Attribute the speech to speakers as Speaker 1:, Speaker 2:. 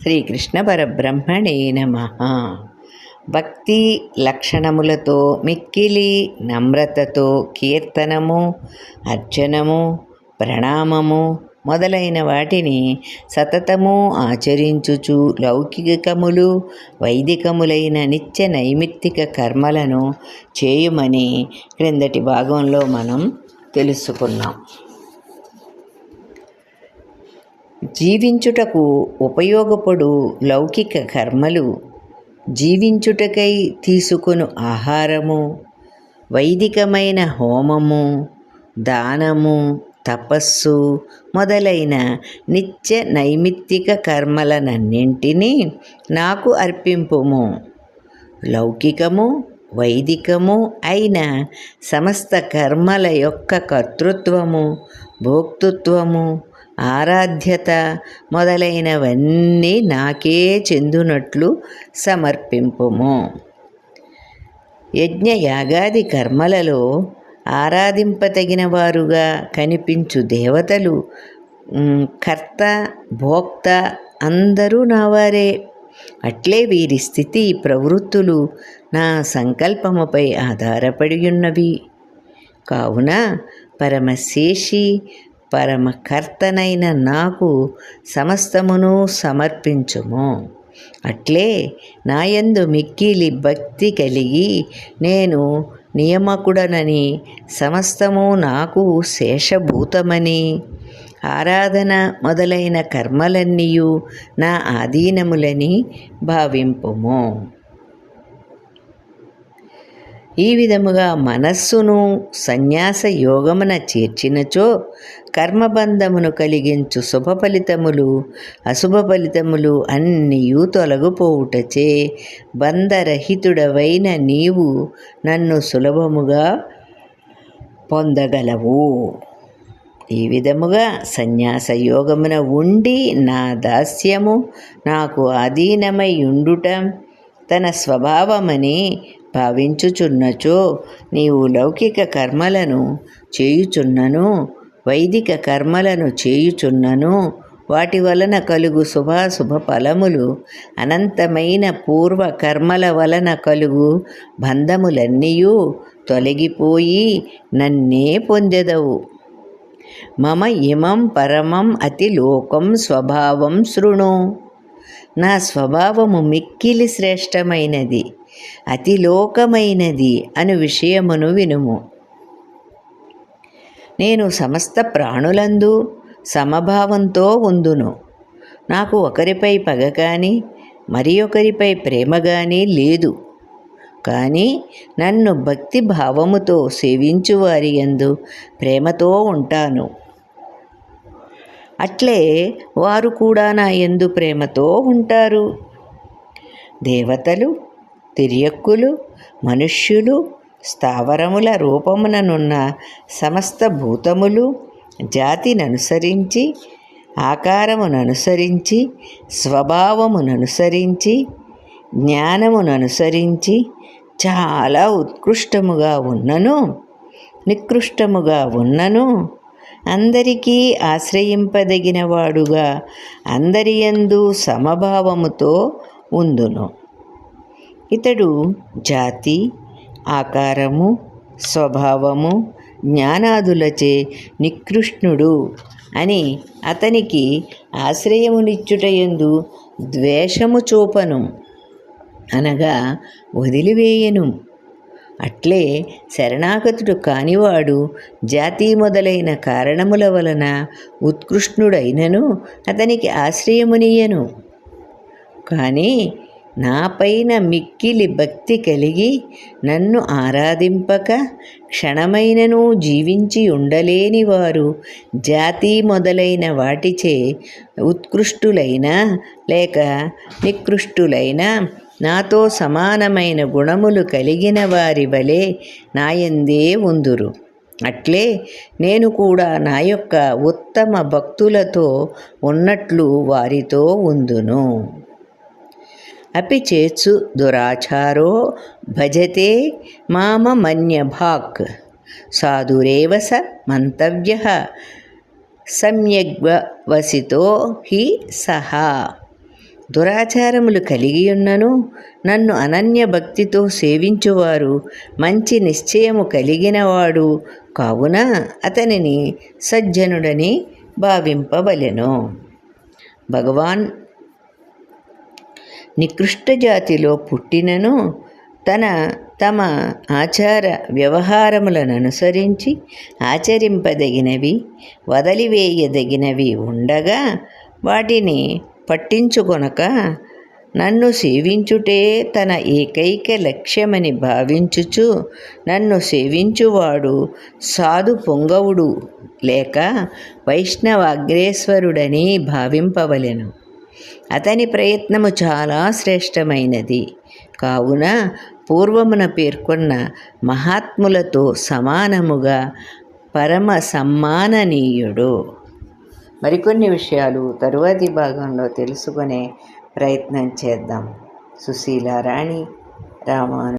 Speaker 1: శ్రీకృష్ణ పరబ్రహ్మణే నమ. భక్తి లక్షణములతో మిక్కిలి నమ్రతతో కీర్తనము అర్చనము ప్రణామము మొదలైన వాటిని సతతము ఆచరించుచు లౌకికములు వైదికములైన నిత్య నైమిత్తిక కర్మలను చేయుమని క్రిందటి భాగంలో మనం తెలుసుకున్నాం. జీవించుటకు ఉపయోగపడు లౌకిక కర్మలు జీవించుటకై తీసుకొను ఆహారము వైదికమైన హోమము దానము తపస్సు మొదలైన నిత్య నైమిత్తిక కర్మలనన్నింటినీ నాకు అర్పింపుము. లౌకికము వైదికము అయిన సమస్త కర్మల యొక్క కర్తృత్వము భోక్తృత్వము ఆరాధ్యత మొదలైనవన్నీ నాకే చెందునట్లు సమర్పింపుము. యజ్ఞ యాగాది కర్మలలో ఆరాధింపతగిన వారుగా కనిపించు దేవతలు కర్త భోక్త అందరూ నావారే. అట్లే వీరి స్థితి ప్రవృత్తులు నా సంకల్పముపై ఆధారపడి ఉన్నవి కావున పరమశేషి పరమకర్తనైన నాకు సమస్తమును సమర్పించుము. అట్లే నాయందు మిక్కిలి భక్తి కలిగి నేను నియమకుడనని సమస్తము నాకు శేషభూతమని. ఆరాధన మొదలైన కర్మలన్నీయు నా ఆధీనములని భావింపుము. ఈ విధముగా మనస్సును సన్యాస యోగమున చేర్చినచో కర్మబంధమును కలిగించు శుభ ఫలితములు అశుభ ఫలితములు అన్నీయూ తొలగిపోవుటచే బంధరహితుడవైన నీవు నన్ను సులభముగా పొందగలవు. ఈ విధముగా సన్యాస యోగమున ఉండి నా దాస్యము నాకు అధీనమై ఉండుట తన స్వభావమని భావించుచున్నచో నీవు లౌకిక కర్మలను చేయుచున్నను వైదిక కర్మలను చేయుచున్నను వాటి వలన కలుగు శుభాశుభ ఫలములు అనంతమైన పూర్వ కర్మల వలన కలుగు బంధములన్నీయూ తొలగిపోయి నన్నే పొందెదవు. మమ ఇమం పరమం అతి లోకం స్వభావం శృణు. నా స్వభావము మిక్కిలి శ్రేష్టమైనది. అతిలోకమైనది అను విషయమును వినుము. నేను సమస్త ప్రాణులందు సమభావంతో ఉందును. నాకు ఒకరిపై పగ కానీ మరి ఒకరిపై ప్రేమ కానీ లేదు. కానీ నన్ను భక్తి భావముతో సేవించు ఎందు ప్రేమతో ఉంటాను. అట్లే వారు కూడా నా ఎందు ప్రేమతో ఉంటారు. దేవతలు తిరియక్కులు మనుష్యులు స్థావరముల రూపముననున్న సమస్త భూతములు జాతిననుసరించి ఆకారముననుసరించి స్వభావముననుసరించి జ్ఞానముననుసరించి చాలా ఉత్కృష్టముగా ఉన్నను నికృష్టముగా ఉన్నను. అందరికీ ఆశ్రయింపదగినవాడుగా అందరియందు సమభావముతో ఉందును. ఇతడు జాతి ఆకారము స్వభావము జ్ఞానాదులచే నికృష్ణుడు అని అతనికి ఆశ్రయమునిచ్చుటయందు ద్వేషము చూపను అనగా వదిలివేయను. అట్లే శరణాగతుడు కానివాడు జాతి మొదలైన కారణముల వలన ఉత్కృష్ణుడైనను అతనికి ఆశ్రయమునియను కానీ నాపైన మిక్కిలి భక్తి కలిగి నన్ను ఆరాధింపక క్షణమైనను జీవించి ఉండలేని వారు జాతి మొదలైన వాటిచే ఉత్కృష్టులైన లేక నికృష్టులైన నాతో సమానమైన గుణములు కలిగిన వారి వలె నాయందే ఉందురు. అట్లే నేను కూడా నా యొక్క ఉత్తమ భక్తులతో ఉన్నట్లు వారితో ఉందును. అపి చేత్సు దురాచారో భజతే మామ మన్యభాక్ సాధురేవ స మంతవ్య. సమ్యగ్వసితో హి సహా. దురాచారములు కలిగి ఉన్నను నన్ను అనన్య భక్తితో సేవించువారు మంచి నిశ్చయము కలిగినవాడు. కావున అతనిని సజ్జనుడని భావింపవలెను. భగవాన్ నికృష్ట జాతిలో పుట్టినను తన తమ ఆచార వ్యవహారములను అనుసరించి ఆచరింపదగినవి వదిలివేయదగినవి ఉండగా వాటిని పట్టించుకొనక నన్ను సేవించుటే తన ఏకైక లక్ష్యమని భావించుచు నన్ను సేవించువాడు సాధు పొంగవుడు లేక వైష్ణవాగ్రేశ్వరుడని భావింపవలెను. అతని ప్రయత్నము చాలా శ్రేష్టమైనది. కావున పూర్వమున పేర్కొన్న మహాత్ములతో సమానముగా పరమ సమ్మాననీయుడు. మరికొన్ని విషయాలు తరువాతి భాగంలో తెలుసుకునే ప్రయత్నం చేద్దాం. సుశీలారాణి రామాను